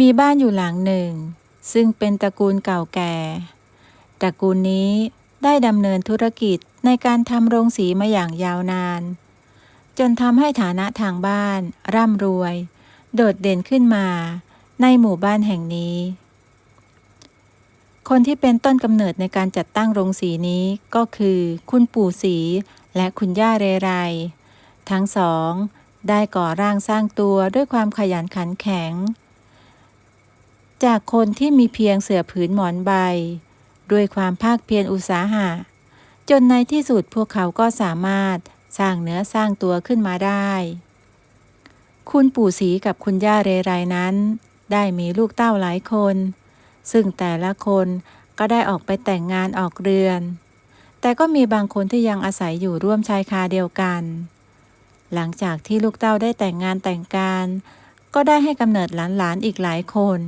มีบ้านอยู่หลังหนึ่ง ซึ่งเป็นตระกูลเก่าแก่ ตระกูลนี้ได้ดำเนินธุรกิจในการทำโรงสีมาอย่างยาวนาน จนทำให้ฐานะทางบ้าน ร่ำรวย โดดเด่นขึ้นมา ในหมู่บ้านแห่งนี้ คนที่เป็นต้นกำเนิดในการจัดตั้งโรงสีนี้ก็คือ คุณปู่สีและคุณย่าเรไร ทั้งสอง ได้ก่อร่างสร้างตัวด้วยความขยันขันแข็ง จากคนที่มีเพียงเสื่อผืนหมอนใบ ด้วยความภาคเพียรอุตสาหะ จนในที่สุดพวกเขาก็สามารถสร้างเนื้อสร้างตัวขึ้นมาได้ คุณปู่สีกับคุณย่าเรไรนั้น ได้มีลูกเต้าหลายคน ซึ่งแต่ละคนก็ได้ออกไปแต่งงานออกเรือน แต่ก็มีบางคนที่ยังอาศัยอยู่ร่วมชายคาเดียวกัน หลังจากที่ลูกเต้าได้แต่งงานแต่งการ ก็ได้ให้กำเนิดหลานๆอีกหลายคน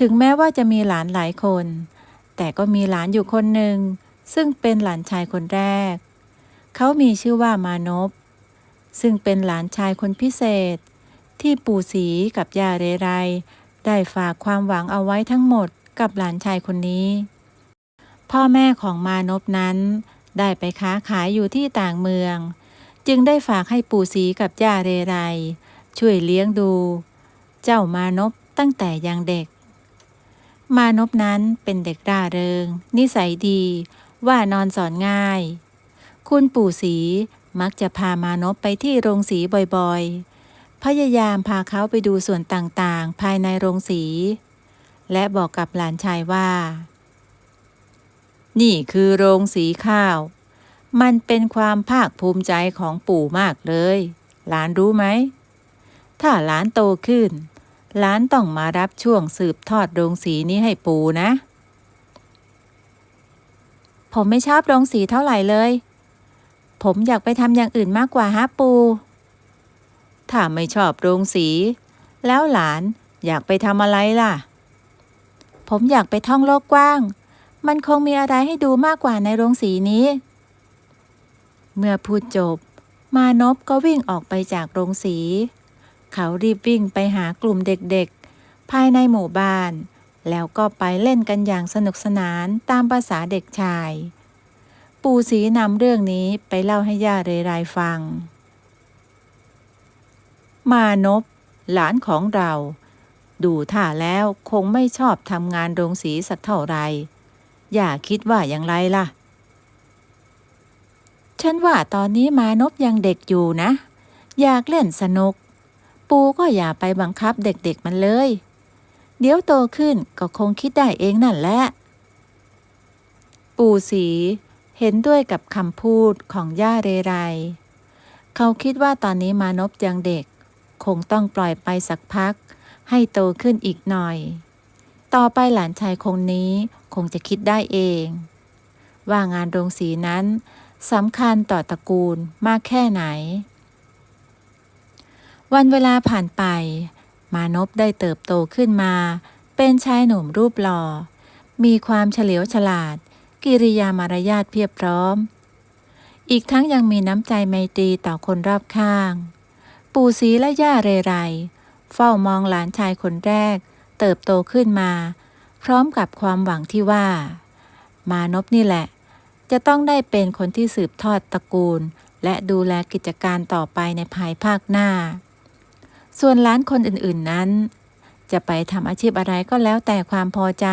ถึงแม้ว่าจะมีหลานหลายคน แต่ก็มีหลานอยู่คนหนึ่ง ซึ่งเป็นหลานชายคนแรก เขามีชื่อว่ามานพ ซึ่งเป็นหลานชายคนพิเศษ ที่ปู่สีกับย่าเรไร ได้ฝากความหวังเอาไว้ทั้งหมดกับหลานชายคนนี้ พ่อแม่ของมานพนั้น ได้ไปค้าขายอยู่ที่ต่างเมือง จึงได้ฝากให้ปู่สีกับย่าเรไร ช่วยเลี้ยงดู เจ้ามานพตั้งแต่ยังเด็ก มานพนั้นเป็นเด็กร่าเริง นิสัยดี ว่านอนสอนง่าย คุณปู่สีมักจะพามานพไปที่โรงสีบ่อยๆ พยายามพาเขาไปดูส่วนต่างๆ ภายในโรงสี และบอกกับหลานชายว่า นี่คือโรงสีข้าว มันเป็นความภาคภูมิใจของปู่มากเลย หลานรู้ไหม ถ้าหลานโตขึ้น หลานต้องมารับช่วงสืบทอดโรงสีนี้ให้ปูนะ ผมไม่ชอบโรงสีเท่าไหร่เลย ผมอยากไปทำอย่างอื่นมากกว่าฮะปู ถ้าไม่ชอบโรงสี แล้วหลานอยากไปทำอะไรล่ะ ผมอยากไปท่องโลกกว้าง มันคงมีอะไรให้ดูมากกว่าในโรงสีนี้ เมื่อพูดจบ มานพก็วิ่งออกไปจากโรงสี เขารีบวิ่งไปหากลุ่มเด็กๆ ภายในหมู่บ้าน แล้วก็ไปเล่นกันอย่างสนุกสนานตามภาษาเด็กชาย ปู่ศรีนำเรื่องนี้ไปเล่าให้ย่าเรไรฟัง มานพหลานของเรา ดูท่าแล้วคงไม่ชอบทำงานโรงสีสักเท่าไรอย่าคิดว่าอย่างไรล่ะ ฉันว่าตอนนี้มานพยังเด็กอยู่นะ อยากเล่นสนุก ปูก็อย่าไปบังคับเด็กๆมันเลย เดี๋ยวโตขึ้นก็คงคิดได้เองนั่นแหละ ปู่สีเห็นด้วยกับคำพูดของย่าเรไร เขาคิดว่าตอนนี้มานพยังเด็ก คงต้องปล่อยไปสักพัก ให้โตขึ้นอีกหน่อย ต่อไปหลานชายคงนี้คงจะคิดได้เอง ว่างานโรงสีนั้นสำคัญต่อตระกูลมากแค่ไหน วันเวลาผ่านไป มานพได้เติบโตขึ้นมา เป็นชายหนุ่มรูปหล่อ มีความเฉลียวฉลาด กิริยามารยาทเพียบพร้อม อีกทั้งยังมีน้ำใจไมตรีต่อคนรอบข้าง ปู่ศรีและย่าเรไร เฝ้ามองหลานชายคนแรก เติบโตขึ้นมา พร้อมกับความหวังที่ว่า มานพนี่แหละ จะต้องได้เป็นคนที่สืบทอดตระกูล และดูแลกิจการต่อไปในภายภาคหน้า ส่วนล้านคนอื่นๆนั้น จะไปทำอาชีพอะไรก็แล้วแต่ความพอใจ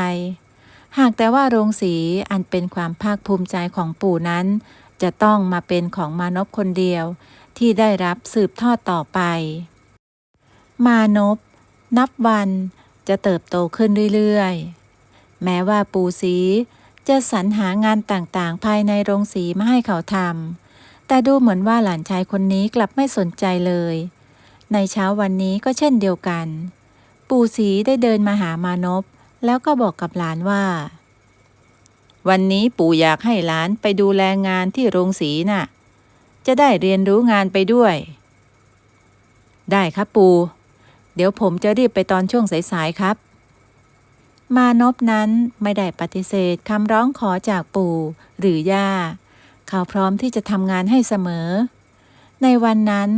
หากแต่ว่าโรงสีอันเป็นความภาคภูมิใจของปู่นั้น จะต้องมาเป็นของมานพคนเดียวที่ได้รับสืบทอดต่อไป มานพนับวันจะเติบโตขึ้นเรื่อยๆ แม้ว่าปู่สีจะสรรหางานต่างๆ ภายในโรงสีมาให้เขาทำแต่ดูเหมือนว่าหลานชายคนนี้กลับไม่สนใจเลย ในเช้าวันนี้ก็เช่นเดียวกัน ปู่สีได้เดินมาหามานพแล้วก็บอกกับหลานว่า วันนี้ปู่อยากให้หลานไปดูแลงานที่โรงสีน่ะ จะได้เรียนรู้งานไปด้วย ได้ครับปู่เดี๋ยวผมจะรีบไปตอนช่วงสายๆครับ มานพนั้นไม่ได้ปฏิเสธคำร้องขอจากปู่หรือย่า เขาพร้อมที่จะทำงานให้เสมอ ในวันนั้น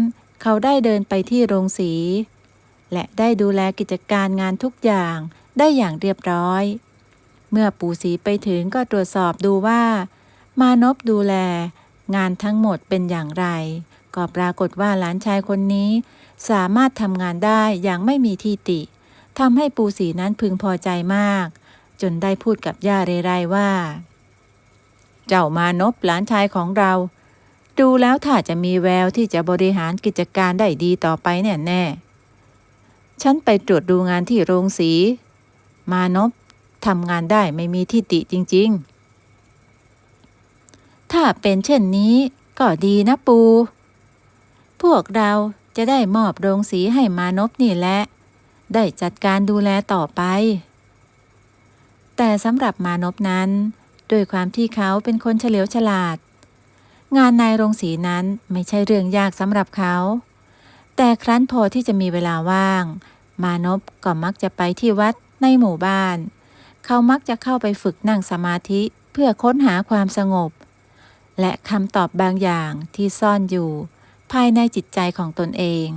เขาได้เดินไปที่โรงสี และได้ดูแลกิจการงานทุกอย่างได้อย่างเรียบร้อย เมื่อปู่ศรีไปถึงก็ตรวจสอบดูว่า มานพดูแล งานทั้งหมดเป็นอย่างไร ก็ปรากฏว่าหลานชายคนนี้ สามารถทำงานได้อย่างไม่มีที่ติทำให้ปู่สีนั้นพึงพอใจมาก จนได้พูดกับย่าเรไรว่า เจ้ามานพหลานชายของเรา ดูแล้วถ้าจะมีแววที่จะบริหารกิจการได้ดีต่อไปแน่แน่ฉันไปตรวจดูงานที่โรงสี มานพทำงานได้ไม่มีที่ติจริง ๆ ถ้าเป็นเช่นนี้ก็ดีนะปู พวกเราจะได้มอบโรงสีให้มานพนี่แหละ ได้จัดการดูแลต่อไป แต่สำหรับมานพนั้น ด้วยความที่เขาเป็นคนเฉลียวฉลาด งานในโรงสีนั้นไม่ใช่เรื่องยากสำหรับเขา แต่ครั้นพอที่จะมีเวลาว่าง มานพก็มักจะไปที่วัดในหมู่บ้าน เขามักจะเข้าไปฝึกนั่งสมาธิเพื่อค้นหาความสงบ และคำตอบบางอย่างที่ซ่อนอยู่ ภายในจิตใจของตนเอง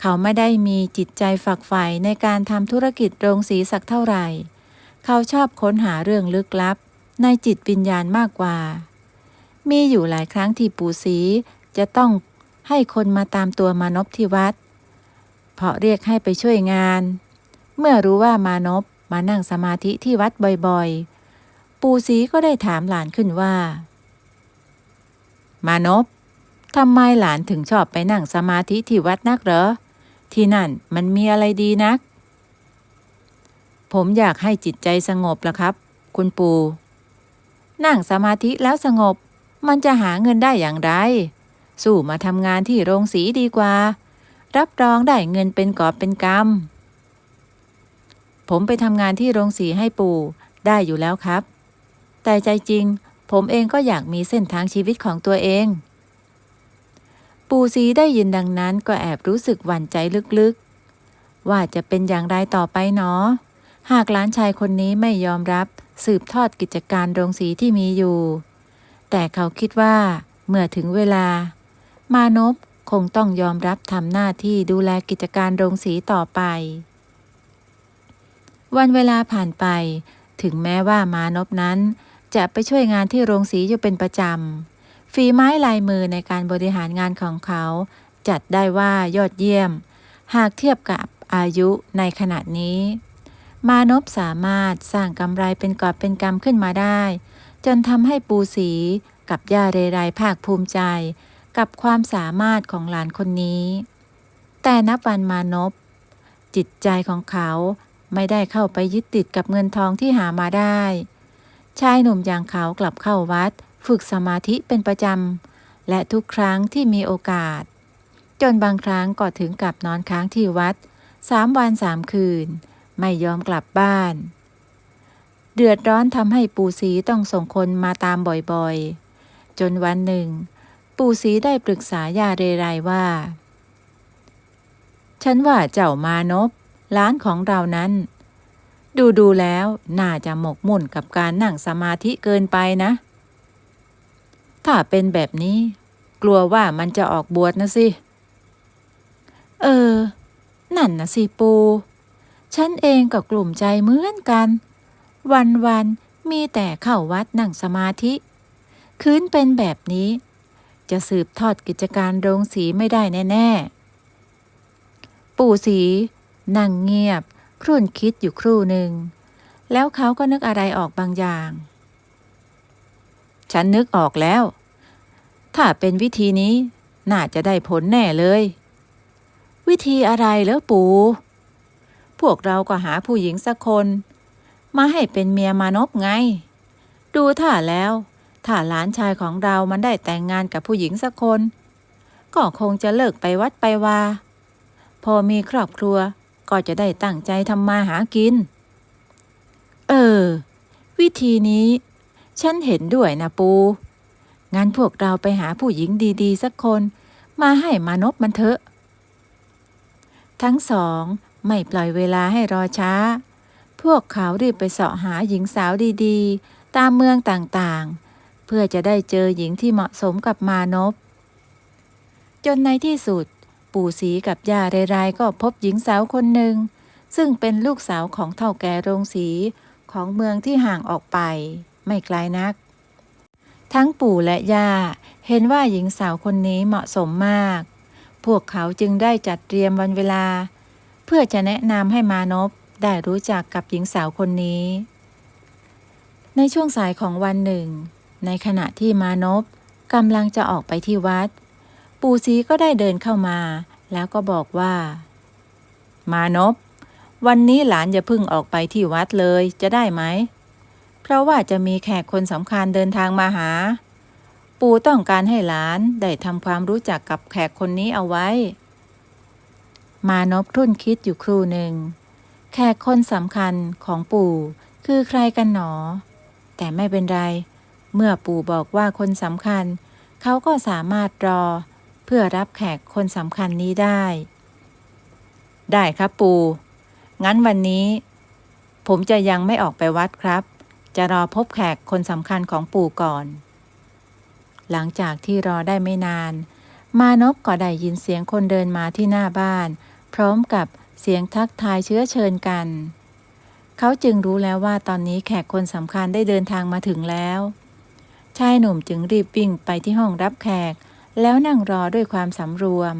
เขาไม่ได้มีจิตใจฝักใฝ่ในการทำธุรกิจโรงสีสักเท่าไหร่ เขาชอบค้นหาเรื่องลึกลับ ในจิตวิญญาณมากกว่า มีอยู่หลายครั้งที่ปู่ศรีจะต้องให้คนมาตามตัวมานพที่วัด เพราะเรียกให้ไปช่วยงาน เมื่อรู้ว่ามานพมานั่งสมาธิที่วัดบ่อยๆ ปู่ศรีก็ได้ถามหลานขึ้นว่า มานพทำไมหลานถึงชอบไปนั่งสมาธิที่วัดนักเหรอ ที่นั่นมันมีอะไรดีนัก ผมอยากให้จิตใจสงบละครับ คุณปู่ นั่งสมาธิแล้วสงบ มันจะหาเงินได้อย่างไร สู้มาทำงานที่โรงสีดีกว่า รับรองได้เงินเป็นกอบเป็นกำผมไปทำงานที่โรงสีให้ปู่ได้อยู่แล้วครับ แต่ใจจริง ผมเองก็อยากมีเส้นทางชีวิตของตัวเอง ปู่สีได้ยินดังนั้นก็แอบรู้สึกหวั่นใจลึกๆ ว่าจะเป็นอย่างไรต่อไปเนาะหากหลานชายคนนี้ไม่ยอมรับ สืบทอดกิจการโรงสีที่มีอยู่ แต่เขาคิดว่าเมื่อถึงเวลา มานพคงต้องยอมรับทำหน้าที่ดูแลกิจการโรงสีต่อไป วันเวลาผ่านไป ถึงแม้ว่ามานพนั้น จะไปช่วยงานที่โรงสีอยู่เป็นประจำฝีไม้ลายมือในการบริหารงานของเขา จัดได้ว่ายอดเยี่ยม หากเทียบกับอายุในขณะนี้ มานพสามารถสร้างกำไรเป็นกอบเป็นกำขึ้นมาได้ จนทำให้ปูสีกับย่าเรไรภาคภูมิใจ กับความสามารถของหลานคนนี้ แต่นับวันมานพจิตใจของเขาไม่ได้เข้าไปยึดติดกับเงินทองที่หามาได้ ชายหนุ่มอย่างเขากลับเข้าวัด ฝึกสมาธิเป็นประจำ และทุกครั้งที่มีโอกาส จนบางครั้งก็ถึงกับนอนค้างที่วัดสามวันสามคืน ไม่ยอมกลับบ้าน เดือดร้อนทำให้ปู่ศรีต้องส่งคนมาตามบ่อยๆ จนวันหนึ่ง ปู่ศรีได้ปรึกษาญาเรไรว่า ฉันว่าเจ้ามานพร้านของเรานั้น ดูดูแล้วน่าจะหมกมุ่นกับการนั่งสมาธิเกินไปนะ ถ้าเป็นแบบนี้ กลัวว่ามันจะออกบวชนะสิ เออ นั่นนะสิปู ฉันเองก็กลุ่มใจเหมือนกัน วันวันๆมีแต่เข้าวัดนั่งสมาธิ คืนเป็นแบบนี้ จะสืบทอดกิจการโรงสีไม่ได้แน่ ๆ ปู่สี นั่งเงียบ ครุ่นคิดอยู่ครู่หนึ่ง แล้วเขาก็นึกอะไรออกบางอย่าง ฉันนึกออกแล้ว ถ้าเป็นวิธีนี้ น่าจะได้ผลแน่เลย วิธีอะไรแล้วปู่ พวกเราก็หาผู้หญิงสักคน มาให้เป็นเมียมานพไง ดูท่าแล้ว ถ้าหลานชายของเรามันได้แต่งงานกับผู้หญิงสักคน ก็คงจะเลิกไปวัดไปวาพอมีครอบครัวก็จะได้ตั้งใจทำมาหากิน เออ วิธีนี้ ฉันเห็นด้วยนะปู งั้นพวกเราไปหาผู้หญิงดีๆ สักคน มาให้มานพมันเถอะ ทั้งสองไม่ปล่อยเวลาให้รอช้า พวกเขารีบไปเสาะหาหญิงสาวดีๆ ตามเมืองต่างๆ เพื่อจะได้เจอหญิงที่เหมาะสมกับมานพ จนในที่สุด ปู่ศรีกับย่าเรไรก็พบหญิงสาวคนหนึ่ง ซึ่งเป็นลูกสาวของเท่าแก่โรงสีของเมืองที่ห่างออกไป ไม่ไกลนัก ทั้งปู่และย่าเห็นว่าหญิงสาวคนนี้เหมาะสมมาก พวกเขาจึงได้จัดเตรียมวันเวลา เพื่อจะแนะนำให้มานพ ได้รู้จักกับหญิงสาวคนนี้ ในช่วงสายของวันหนึ่ง ในขณะที่มานพกำลังจะออกไปที่วัด ปู่ศรีก็ได้เดินเข้ามา แล้วก็บอกว่า มานพวันนี้หลานอย่าพึ่งออกไปที่วัดเลยจะได้ไหม เพราะว่าจะมีแขกคนสำคัญเดินทางมาหา ปู่ต้องการให้หลานได้ทำความรู้จักกับแขกคนนี้เอาไว้ มานพทุ่นคิดอยู่ครู่หนึ่ง แขกคนสำคัญของปู่คือใครกันหนอ แต่ไม่เป็นไร เมื่อปู่บอกว่าคนสำคัญ เขาก็สามารถรอ เพื่อรับแขกคนสำคัญนี้ได้ ได้ครับปู่งั้นวันนี้ ผมจะยังไม่ออกไปวัดครับ จะรอพบแขกคนสำคัญของปู่ก่อน หลังจากที่รอได้ไม่นาน มานพก็ได้ยินเสียงคนเดินมาที่หน้าบ้าน พร้อมกับ เสียงทักทายเชื้อเชิญกัน เขาจึงรู้แล้วว่าตอนนี้แขกคนสำคัญได้เดินทางมาถึงแล้ว ชายหนุ่มจึงรีบวิ่งไปที่ห้องรับแขก แล้วนั่งรอด้วยความสำรวม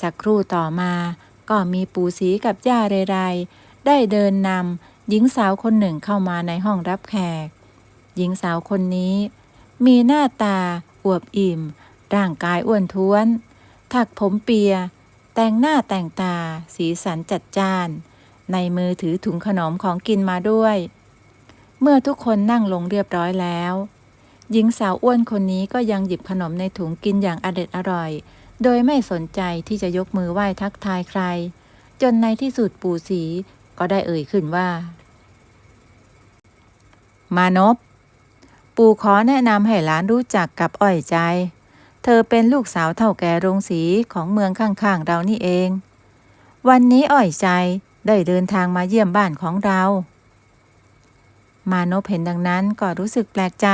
สักครู่ต่อมาก็มีปู่ศรีกับย่าเรไร ได้เดินนำหญิงสาวคนหนึ่งเข้ามาในห้องรับแขก หญิงสาวคนนี้ มีหน้าตาอวบอิ่ม ร่างกายอ้วนท้วน ถักผมเปีย แต่งหน้าแต่งตา สีสันจัดจ้าน ในมือถือถุงขนมของกินมาด้วย เมื่อทุกคนนั่งลงเรียบร้อยแล้ว หญิงสาวอ้วนคนนี้ก็ยังหยิบขนมในถุงกินอย่างอเด็ดอร่อย โดยไม่สนใจที่จะยกมือไหว้ทักทายใคร จนในที่สุดปู่ศรีก็ได้เอ่ยขึ้นว่า มานพปู่ขอแนะนำให้หลานรู้จักกับอ้อยใจ เธอเป็นลูกสาวเท่าแก่โรงสีของเมืองข้างๆเรานี่เอง วันนี้อ้อยใจได้เดินทางมาเยี่ยมบ้านของเรา มานพเห็นดังนั้นก็รู้สึกแปลกใจ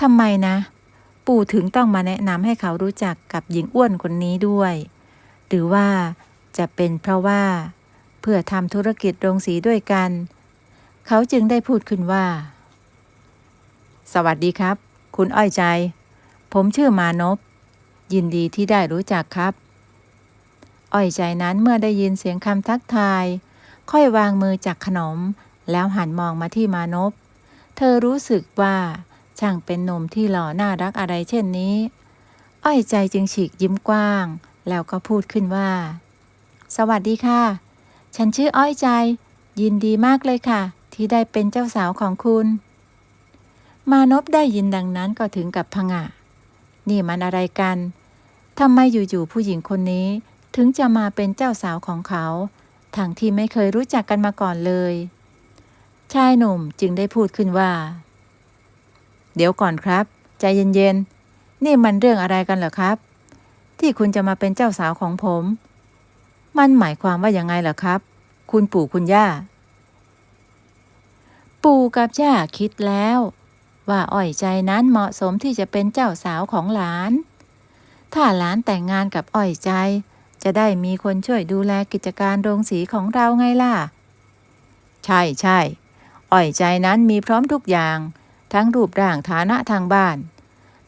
ทำไมนะ ปู่ถึงต้องมาแนะนำให้เขารู้จักกับหญิงอ้วนคนนี้ด้วย หรือว่าจะเป็นเพราะว่า เพื่อทำธุรกิจโรงสีด้วยกัน เขาจึงได้พูดขึ้นว่า สวัสดีครับ คุณอ้อยใจ ผมชื่อมานพยินดีที่ได้รู้จักครับ อ้อยใจนั้นเมื่อได้ยินเสียงคำทักทาย ค่อยวางมือจากขนม แล้วหันมองมาที่มานพเธอรู้สึกว่า ช่างเป็นหนุ่มที่หล่อน่ารักอะไรเช่นนี้ อ้อยใจจึงฉีกยิ้มกว้าง แล้วก็พูดขึ้นว่า สวัสดีค่ะ ฉันชื่ออ้อยใจ ยินดีมากเลยค่ะ ที่ได้เป็นเจ้าสาวของคุณ มานพได้ยินดังนั้นก็ถึงกับพงะ นี่มันอะไรกันทำไมอยู่ๆผู้หญิงคนนี้ ถึงจะมาเป็นเจ้าสาวของเขาทั้งที่ไม่เคยรู้จักกันมาก่อนเลย ชายหนุ่มจึงได้พูดขึ้นว่า เดี๋ยวก่อนครับ ใจเย็นๆ นี่มันเรื่องอะไรกันเหรอครับ ที่คุณจะมาเป็นเจ้าสาวของผม มันหมายความว่ายังไงเหรอครับ คุณปู่คุณย่า ปู่กับย่าคิดแล้ว ว่าอ้อยใจนั้นเหมาะสมที่จะเป็นเจ้าสาวของหลาน ถ้าหลานแต่งงานกับอ้อยใจ จะได้มีคนช่วยดูแลกิจการโรงสีของเราไงล่ะ ใช่ใช่อ้อยใจนั้นมีพร้อมทุกอย่าง ทั้งรูปร่างฐานะทางบ้าน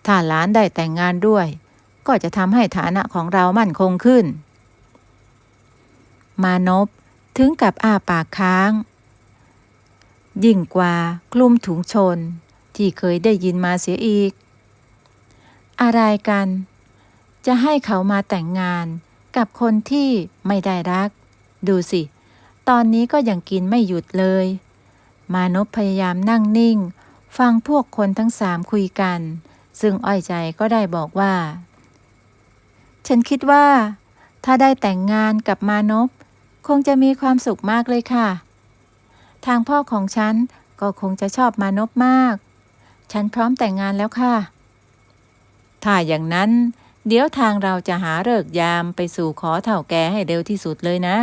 ถ้าหลานได้แต่งงานด้วย ก็จะทำให้ฐานะของเรามั่นคงขึ้น มานพถึงกับอ้าปากค้าง ยิ่งกว่ากลุ่มถุงชน ที่เคยได้ยินมาเสียอีก อะไรกัน จะให้เขามาแต่งงานกับคนที่ไม่ได้รัก ดูสิ ตอนนี้ก็ยังกินไม่หยุดเลย มานพพยายามนั่งนิ่ง ฟังพวกคนทั้งสามคุยกัน ซึ่งอ้อยใจก็ได้บอกว่า ฉันคิดว่า ถ้าได้แต่งงานกับมานพคงจะมีความสุขมากเลยค่ะ ทางพ่อของฉันก็คงจะชอบมานพมาก ฉันพร้อมแต่งงานแล้วค่ะ ถ้าอย่างนั้น เดี๋ยวทางเราจะหาเลิกยามไปสู่ขอเถ่าแก่ให้เร็วที่สุดเลยนะ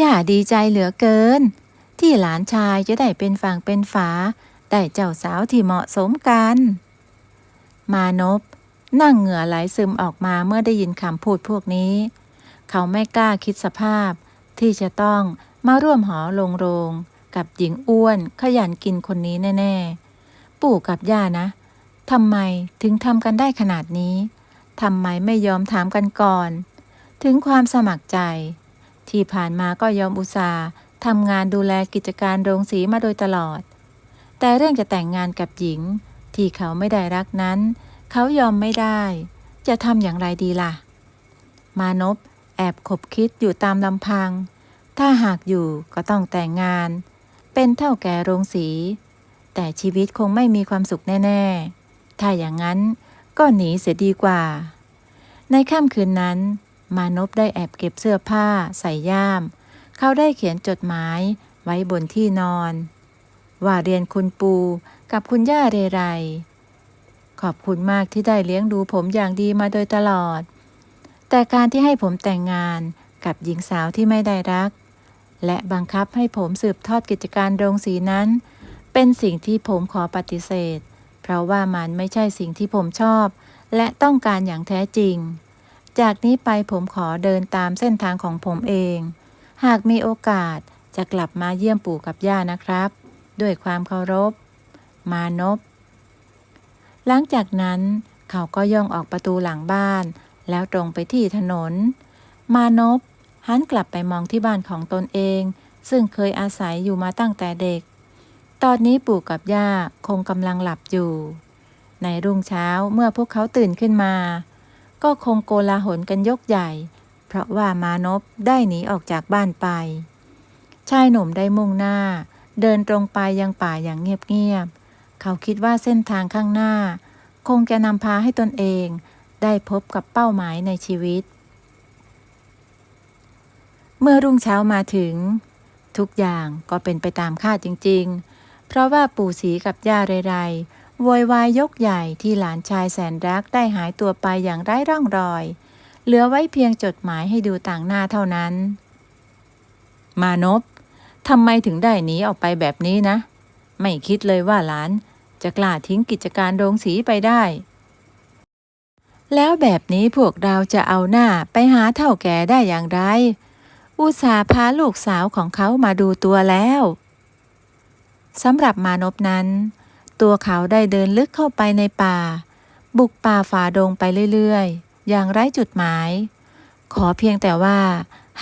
ย่าดีใจเหลือเกิน ที่หลานชายจะได้เป็นฝั่งเป็นฝาได้เจ้าสาวที่เหมาะสมกัน มานพนั่งเหงื่อไหลซึมออกมาเมื่อได้ยินคำพูดพวกนี้ เขาไม่กล้าคิดสภาพ ที่จะต้องมาร่วมหอลงโรง กับหญิงอ้วนขยันกินคนนี้แน่ ๆ ปู่กับย่านะทำไมถึงทำกันได้ขนาดนี้ทำไมไม่ยอมถามกันก่อน ถึงความสมัครใจ ที่ผ่านมาก็ยอมอุตส่าห์ทำงานดูแลกิจการโรงสีมาโดยตลอด แต่เรื่องจะแต่งงานกับหญิง ที่เขาไม่ได้รักนั้น เขายอมไม่ได้ จะทำอย่างไรดีล่ะ มานพแอบขบคิดอยู่ตามลำพัง ถ้าหากอยู่ก็ต้องแต่งงาน เป็นเท่าแก่โรงสี แต่ชีวิตคงไม่มีความสุขแน่ ๆ ถ้าอย่างนั้นก็หนีเสียดีกว่า ในค่ำคืนนั้น มานพได้แอบเก็บเสื้อผ้า ใส่ย่าม เขาได้เขียนจดหมายไว้บนที่นอน ว่าเรียนคุณปูกับคุณย่าเรไร ขอบคุณมากที่ได้เลี้ยงดูผมอย่างดีมาโดยตลอด แต่การที่ให้ผมแต่งงานกับหญิงสาวที่ไม่ได้รัก และบังคับให้ผมสืบทอดกิจการโรงสีนั้น เป็นสิ่งที่ผมขอปฏิเสธ เพราะว่ามันไม่ใช่สิ่งที่ผมชอบ และต้องการอย่างแท้จริง จากนี้ไปผมขอเดินตามเส้นทางของผมเอง หากมีโอกาสจะกลับมาเยี่ยมปู่กับย่านะครับ ด้วยความเคารพ มานพหลังจากนั้นเขาก็ย่องออกประตูหลังบ้าน แล้วตรงไปที่ถนน มานพหันกลับไปมองที่บ้านของตนเอง ซึ่งเคยอาศัยอยู่มาตั้งแต่เด็ก ตอนนี้ปู่กับย่าคงกำลังหลับอยู่ ในรุ่งเช้าเมื่อพวกเขาตื่นขึ้นมา ก็คงโกลาหลกันยกใหญ่ เพราะว่ามานพได้หนีออกจากบ้านไป ชายหนุ่มได้มุ่งหน้า เดินตรงไปยังป่าอย่างเงียบๆเขาคิดว่าเส้นทางข้างหน้า คงจะนำพาให้ตนเอง ได้พบกับเป้าหมายในชีวิต เมื่อรุ่งเช้ามาถึง ทุกอย่างก็เป็นไปตามคาดจริง ๆ เพราะว่าปู่ศรีกับย่าเรไรโวยวายยกใหญ่ที่หลานชายแสนรักได้หายตัวไปอย่างไร้ร่องรอย เหลือไว้เพียงจดหมายให้ดูต่างหน้าเท่านั้น มานพทำไมถึงได้หนีออกไปแบบนี้นะ ไม่คิดเลยว่าหลาน จะกล้าทิ้งกิจการโรงสีไปได้ แล้วแบบนี้พวกเราจะเอาหน้าไปหาเท่าแก่ได้อย่างไร อุตสาพาลูกสาวของเขามาดูตัวแล้ว สำหรับมานพนั้น ตัวเขาได้เดินลึกเข้าไปในป่า บุกป่าฝ่าดงไปเรื่อยๆ อย่างไร้จุดหมาย ขอเพียงแต่ว่า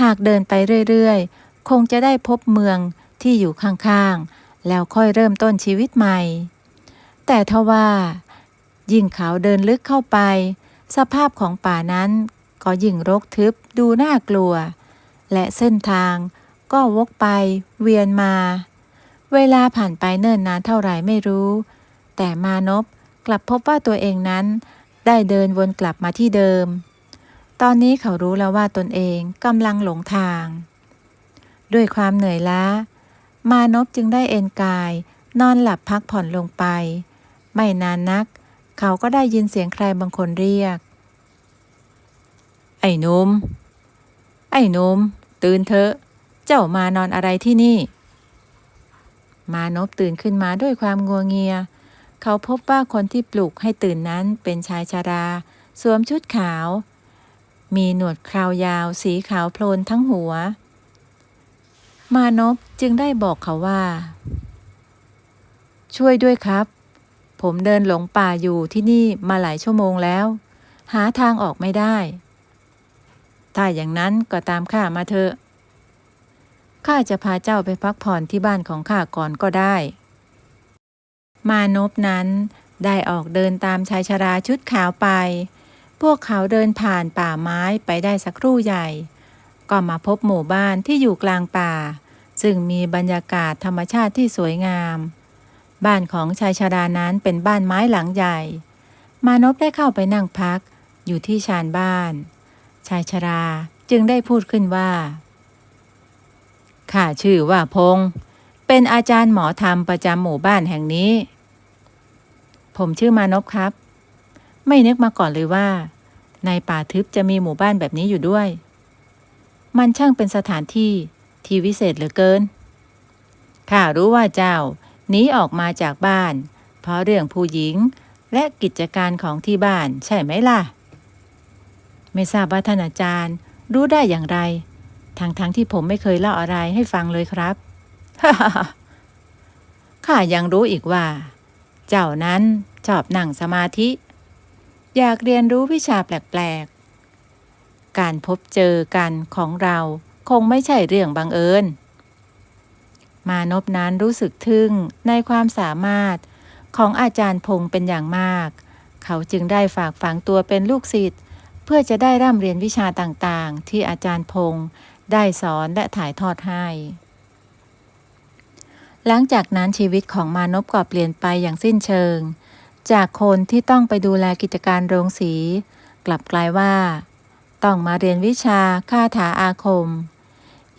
หากเดินไปเรื่อยๆ คงจะได้พบเมืองที่อยู่ข้างๆ แล้วค่อยเริ่มต้นชีวิตใหม่ แต่ทว่า ยิ่งเขาเดินลึกเข้าไป สภาพของป่านั้นก็ยิ่งรกทึบดูน่ากลัว และเส้นทางก็วกไปเวียนมา เวลาผ่านไปเนิ่นนานเท่าไรไม่รู้ แต่มานพกลับพบว่าตัวเองนั้น ได้เดินวนกลับมาที่เดิม ตอนนี้เขารู้แล้วว่าตนเองกำลังหลงทาง ด้วยความเหนื่อยล้า มานพจึงได้เอนกาย นอนหลับพักผ่อนลงไป ไม่นานนัก เขาก็ได้ยินเสียงใครบางคนเรียก ไอ้หนุ่มไอ้หนุ่มตื่นเถอะ เจ้ามานอนอะไรที่นี่ มานพตื่นขึ้นมาด้วยความงัวเงีย เขาพบว่าคนที่ปลุกให้ตื่นนั้นเป็นชายชารา สวมชุดขาว มีหนวดคราวยาว สีขาวโพลนทั้งหัว มานพจึงได้บอกเขาว่า ช่วยด้วยครับ ผมเดินหลงป่าอยู่ที่นี่มาหลายชั่วโมงแล้ว หาทางออกไม่ได้ ถ้าอย่างนั้นก็ตามข้ามาเถอะ ข้าจะพาเจ้าไปพักผ่อนที่บ้านของข้าก่อนก็ได้ มานพนั้นได้ออกเดินตามชายชราชุดขาวไป พวกเขาเดินผ่านป่าไม้ไปได้สักครู่ใหญ่ ก็มาพบหมู่บ้านที่อยู่กลางป่า ซึ่งมีบรรยากาศธรรมชาติที่สวยงาม บ้านของชายชรานั้นเป็นบ้านไม้หลังใหญ่ มานพได้เข้าไปนั่งพักอยู่ที่ชานบ้าน ชายชราจึงได้พูดขึ้นว่า ข้าชื่อว่าพงษ์เป็นอาจารย์หมอธรรมประจำหมู่บ้านแห่งนี้ ผมชื่อมานพครับ ไม่นึกมาก่อนเลยว่า ในป่าทึบจะมีหมู่บ้านแบบนี้อยู่ด้วย มันช่างเป็นสถานที่ที่วิเศษเหลือเกิน ข้ารู้ว่าเจ้าหนีออกมาจากบ้าน เพราะเรื่องผู้หญิงและกิจการของที่บ้านใช่ไหมล่ะ ไม่ทราบว่าท่านอาจารย์รู้ได้อย่างไร ทั้งๆทที่ผมไม่เคยเล่าอะไรให้ฟังเลยครับ ข้ายังรู้อีกว่า เจ้านั้นชอบนั่งสมาธิ อยากเรียนรู้วิชาแปลกๆ การพบเจอกันของเราคงไม่ใช่เรื่องบังเอิญ มานพนั้นรู้สึกทึ่งในความสามารถของอาจารย์พงษ์เป็นอย่างมาก เขาจึงได้ฝากฝังตัวเป็นลูกศิษย์เพื่อจะได้ร่ำเรียนวิชาต่างๆ ที่อาจารย์พงษ์ ได้สอนและถ่ายทอดให้ หลังจากนั้นชีวิตของมานพก็เปลี่ยนไปอย่างสิ้นเชิง จากคนที่ต้องไปดูแลกิจการโรงสี กลับกลายว่า ต้องมาเรียนวิชาคาถาอาคม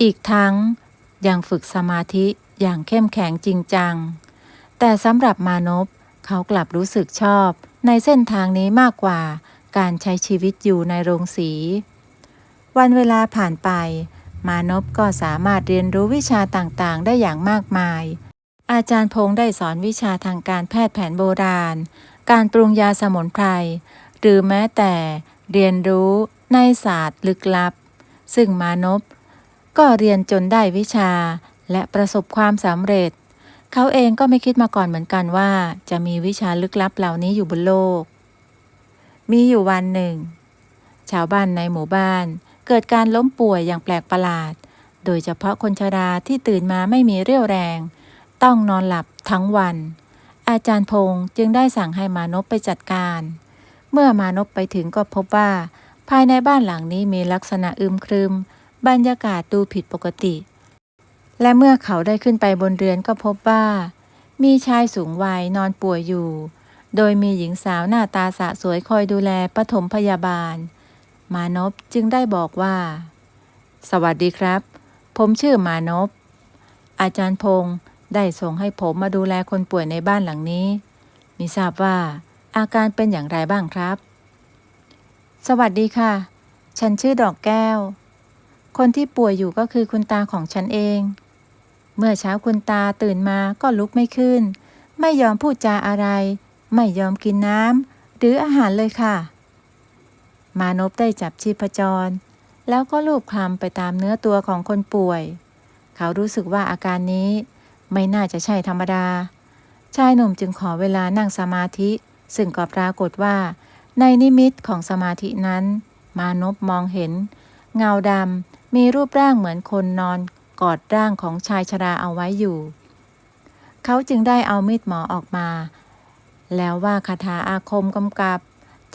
อีกทั้งยังฝึกสมาธิอย่างเข้มแข็งจริงจัง แต่สำหรับมานพเขากลับรู้สึกชอบในเส้นทางนี้มากกว่าการใช้ชีวิตอยู่ในโรงสี วันเวลาผ่านไป มานพก็สามารถเรียนรู้วิชาต่างๆ ได้อย่างมากมาย อาจารย์พงษ์ได้สอนวิชาทางการแพทย์แผนโบราณ การปรุงยาสมุนไพร หรือแม้แต่เรียนรู้ในศาสตร์ลึกลับ ซึ่งมานพก็เรียนจนได้วิชาและประสบความสำเร็จ เขาเองก็ไม่คิดมาก่อนเหมือนกันว่า จะมีวิชาลึกลับเหล่านี้อยู่บนโลก มีอยู่วันหนึ่ง ชาวบ้านในหมู่บ้าน เกิดการล้มป่วยอย่างแปลกประหลาด โดยเฉพาะคนชราที่ตื่นมาไม่มีเรี่ยวแรง ต้องนอนหลับทั้งวัน อาจารย์พงษ์จึงได้สั่งให้มานพไปจัดการ เมื่อมานพไปถึงก็พบว่า ภายในบ้านหลังนี้มีลักษณะอึมครึม บรรยากาศดูผิดปกติ และเมื่อเขาได้ขึ้นไปบนเรือนก็พบว่า มีชายสูงวัยนอนป่วยอยู่ โดยมีหญิงสาวหน้าตาสะสวยคอยดูแลปฐมพยาบาล มานพจึงได้บอกว่า สวัสดีครับ ผมชื่อมานพอาจารย์พงษ์ได้ส่งให้ผมมาดูแลคนป่วยในบ้านหลังนี้ มิทราบว่า อาการเป็นอย่างไรบ้างครับ สวัสดีค่ะ ฉันชื่อดอกแก้ว คนที่ป่วยอยู่ก็คือคุณตาของฉันเอง เมื่อเช้าคุณตาตื่นมาก็ลุกไม่ขึ้น ไม่ยอมพูดจาอะไร ไม่ยอมกินน้ำหรืออาหารเลยค่ะ มานพได้จับชีพจร แล้วก็ลูบคลำไปตามเนื้อตัวของคนป่วย เขารู้สึกว่าอาการนี้ไม่น่าจะใช่ธรรมดา ชายหนุ่มจึงขอเวลานั่งสมาธิ ซึ่งก็ปรากฏว่า ในนิมิตของสมาธินั้น มานพมองเห็น เงาดำมีรูปร่างเหมือนคนนอน กอดร่างของชายชราเอาไว้อยู่ เขาจึงได้เอามีดหมอออกมา แล้วว่าคาถาอาคมกำกับ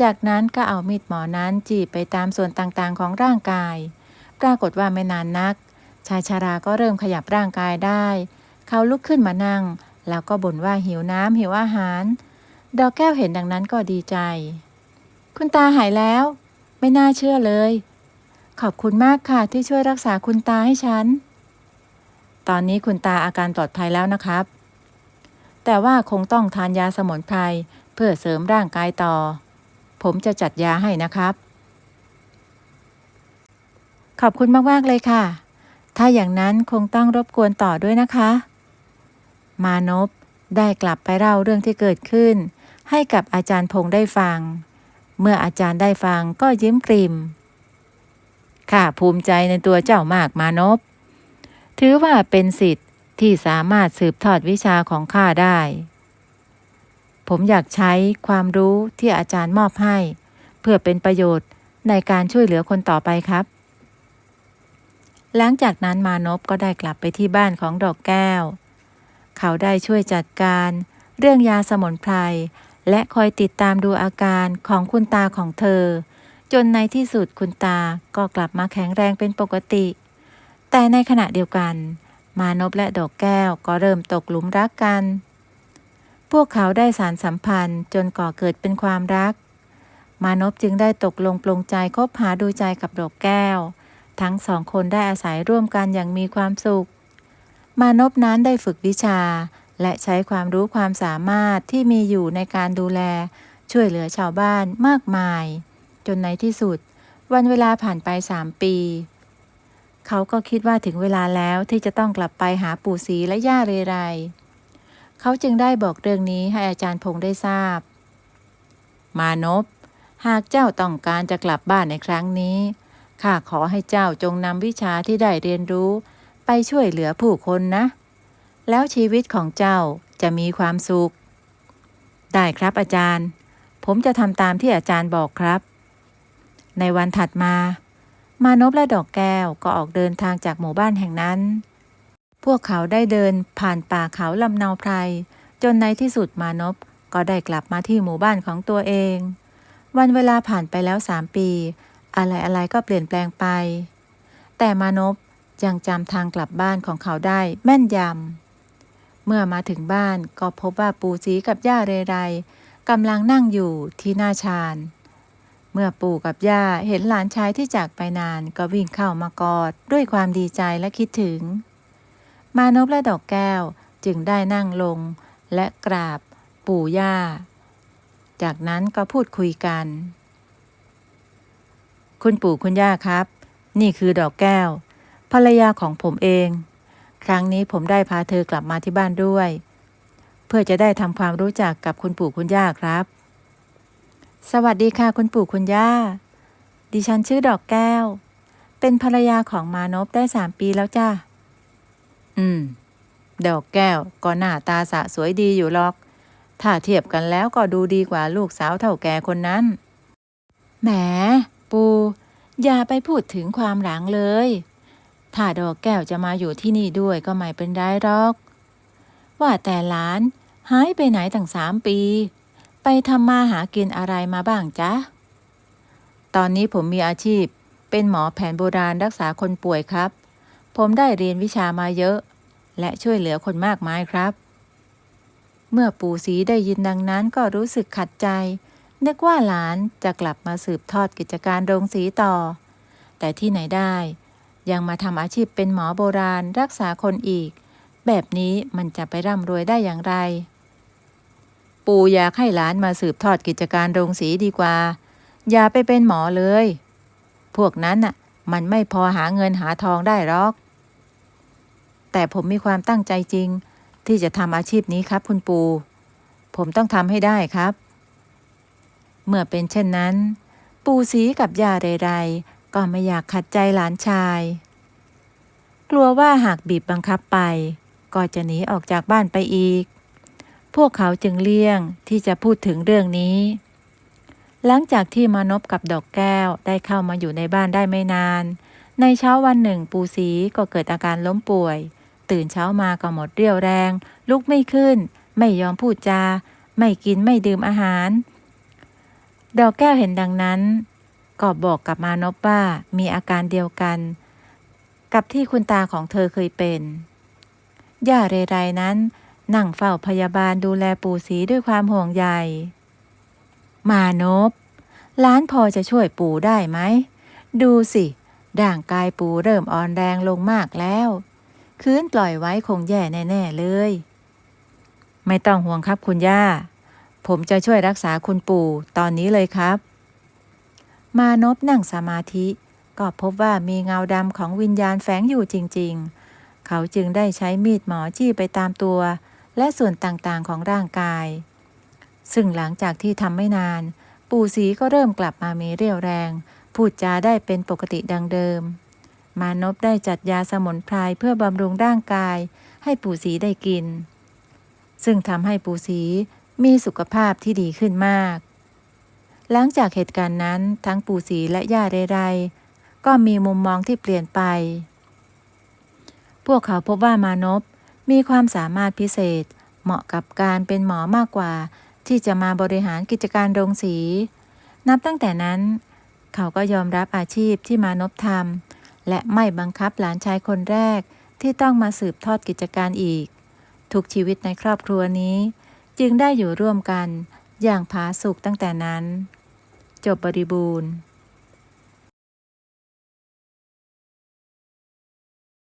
จากนั้นก็เอามีดหมอนั้นจีบไปตามส่วนต่างๆของร่างกาย ปรากฏว่าไม่นานนัก ชายชาราก็เริ่มขยับร่างกายได้ เขาลุกขึ้นมานั่ง แล้วก็บ่นว่าหิวน้ำหิวอาหาร ดอกแก้วเห็นดังนั้นก็ดีใจ คุณตาหายแล้ว ไม่น่าเชื่อเลย ขอบคุณมากค่ะที่ช่วยรักษาคุณตาให้ฉัน ตอนนี้คุณตาอาการปลอดภัยแล้วนะครับ แต่ว่าคงต้องทานยาสมุนไพรเพื่อเสริมร่างกายต่อ ผมจะจัดยาให้นะครับ ขอบคุณมาก ๆ เลยค่ะ ถ้าอย่างนั้นคงต้องรบกวนต่อด้วยนะคะ มานพได้กลับไปเล่าเรื่องที่เกิดขึ้น ให้กับอาจารย์พงษ์ได้ฟัง เมื่ออาจารย์ได้ฟังก็ยิ้มกริมข้าภูมิใจในตัวเจ้ามากมานพ ถือว่าเป็นสิทธิ์ที่สามารถสืบทอดวิชาของข้าได้ ผมอยากใช้ความรู้ที่อาจารย์มอบให้ เพื่อเป็นประโยชน์ในการช่วยเหลือคนต่อไปครับ หลังจากนั้นมานพก็ได้กลับไปที่บ้านของดอกแก้ว เขาได้ช่วยจัดการเรื่องยาสมุนไพรและคอยติดตามดูอาการของคุณตาของเธอ จนในที่สุดคุณตาก็กลับมาแข็งแรงเป็นปกติ แต่ในขณะเดียวกัน มานพและดอกแก้วก็เริ่มตกหลุมรักกัน พวกเขาได้สารสัมพันธ์จนก่อเกิดเป็นความรัก มานพจึงได้ตกลงปลงใจคบหาดูใจกับดอกแก้ว ทั้งสองคนได้อาศัยร่วมกันอย่างมีความสุข มานพนั้นได้ฝึกวิชา และใช้ความรู้ความสามารถที่มีอยู่ในการดูแล ช่วยเหลือชาวบ้านมากมาย จนในที่สุด วันเวลาผ่านไปสามปี เขาก็คิดว่าถึงเวลาแล้วที่จะต้องกลับไปหาปู่ศรีและย่าเรไร เขาจึงได้บอกเรื่องนี้ให้อาจารย์พงษ์ได้ทราบ มานพหากเจ้าต้องการจะกลับบ้านในครั้งนี้ข้าขอให้เจ้าจงนำวิชาที่ได้เรียนรู้ ไปช่วยเหลือผู้คนนะ แล้วชีวิตของเจ้าจะมีความสุข ได้ครับอาจารย์ ผมจะทำตามที่อาจารย์บอกครับ ในวันถัดมา มานพและดอกแก้วก็ออกเดินทางจากหมู่บ้านแห่งนั้น พวกเขาได้เดินผ่านป่าเขาลำเนาไพร จนในที่สุดมานพก็ได้กลับมาที่หมู่บ้านของตัวเอง วันเวลาผ่านไปแล้วสามปี อะไรอะไรๆก็เปลี่ยนแปลงไป แต่มานพยังจำทางกลับบ้านของเขาได้แม่นยำ เมื่อมาถึงบ้านก็พบว่าปู่ศรีกับย่าเรไรกำลังนั่งอยู่ที่หน้าชานเมื่อปู่กับย่าเห็นหลานชายที่จากไปนานก็วิ่งเข้ามากอดด้วยความดีใจและคิดถึง มานพและดอกแก้วจึงได้นั่งลงและกราบปู่ย่า จากนั้นก็พูดคุยกัน คุณปู่คุณย่าครับ นี่คือดอกแก้ว ภรรยาของผมเอง ครั้งนี้ผมได้พาเธอกลับมาที่บ้านด้วย เพื่อจะได้ทำความรู้จักกับคุณปู่คุณย่าครับ สวัสดีค่ะคุณปู่คุณย่า ดิฉันชื่อดอกแก้ว เป็นภรรยาของมานพได้สามปีแล้วจ้า อืม ดอกแก้วก็หน้าตาสะสวยดีอยู่หรอก ถ้าเทียบกันแล้วก็ดูดีกว่าลูกสาวเท่าแก่คนนั้น แหม ปู อย่าไปพูดถึงความหลังเลย ถ้าดอกแก้วจะมาอยู่ที่นี่ด้วยก็ไม่เป็นไรหรอก ว่าแต่หลาน หายไปไหนตั้งสามปี ไปทำมาหากินอะไรมาบ้างจ๊ะ ตอนนี้ผมมีอาชีพ เป็นหมอแผนโบราณรักษาคนป่วยครับ ผมได้เรียนวิชามาเยอะ และช่วยเหลือคนมากมายครับ เมื่อปู่ศรีได้ยินดังนั้นก็รู้สึกขัดใจ นึกว่าหลานจะกลับมาสืบทอดกิจการโรงสีต่อ แต่ที่ไหนได้ ยังมาทำอาชีพเป็นหมอโบราณรักษาคนอีก แบบนี้มันจะไปร่ำรวยได้อย่างไร ปู่อยากให้หลานมาสืบทอดกิจการโรงสีดีกว่า อย่าไปเป็นหมอเลย พวกนั้นน่ะ มันไม่พอหาเงินหาทองได้หรอก แต่ผมมีความตั้งใจจริง ที่จะทำอาชีพนี้ครับคุณปู่ผมต้องทำให้ได้ครับ เมื่อเป็นเช่นนั้น ปู่ศรีกับยาเรไรก็ไม่อยากขัดใจหลานชาย กลัวว่าหากบีบบังคับไป ก็จะหนีออกจากบ้านไปอีก พวกเขาจึงเลี่ยงที่จะพูดถึงเรื่องนี้ หลังจากที่มานพกับดอกแก้วได้เข้ามาอยู่ในบ้านได้ไม่นาน ในเช้าวันหนึ่งปูสีก็เกิดอาการล้มป่วย ตื่นเช้ามาก็หมดเรี่ยวแรง ลุกไม่ขึ้น ไม่ยอมพูดจา ไม่กินไม่ดื่มอาหาร ดอกแก้วเห็นดังนั้น ก็บอกกับมานพว่ามีอาการเดียวกัน กับที่คุณตาของเธอเคยเป็น ย่าเรไรนั้น นั่งเฝ้าพยาบาลดูแลปู่สีด้วยความห่วงใย มานพล้านพอจะช่วยปู่ได้ไหม ดูสิร่างกายปู่เริ่มอ่อนแรงลงมากแล้ว คืนปล่อยไว้คงแย่แน่ ๆ เลย ไม่ต้องห่วงครับคุณย่า ผมจะช่วยรักษาคุณปู่ตอนนี้เลยครับ มานพนั่งสมาธิ ก็พบว่ามีเงาดำของวิญญาณแฝงอยู่จริง ๆ เขาจึงได้ใช้มีดหมอจี้ไปตามตัว และส่วนต่างๆของร่างกาย ซึ่งหลังจากที่ทำไม่นาน ปู่ศรีก็เริ่มกลับมามีเรี่ยวแรง พูดจาได้เป็นปกติดังเดิม มานพได้จัดยาสมุนไพรเพื่อบำรุงร่างกาย ให้ปู่ศรีได้กิน ซึ่งทำให้ปู่ศรีมีสุขภาพที่ดีขึ้นมาก หลังจากเหตุการณ์นั้นทั้งปู่ศรีและย่าเรไรก็มีมุมมองที่เปลี่ยนไป พวกเขาพบว่ามานพมีความสามารถพิเศษ เหมาะกับการเป็นหมอมากกว่า ที่จะมาบริหารกิจการโรงสี นับตั้งแต่นั้น เขาก็ยอมรับอาชีพที่มานพทำ และไม่บังคับหลานชายคนแรกที่ต้องมาสืบทอดกิจการอีก ทุกชีวิตในครอบครัวนี้ จึงได้อยู่ร่วมกันอย่างผาสุกตั้งแต่นั้น จบบริบูรณ์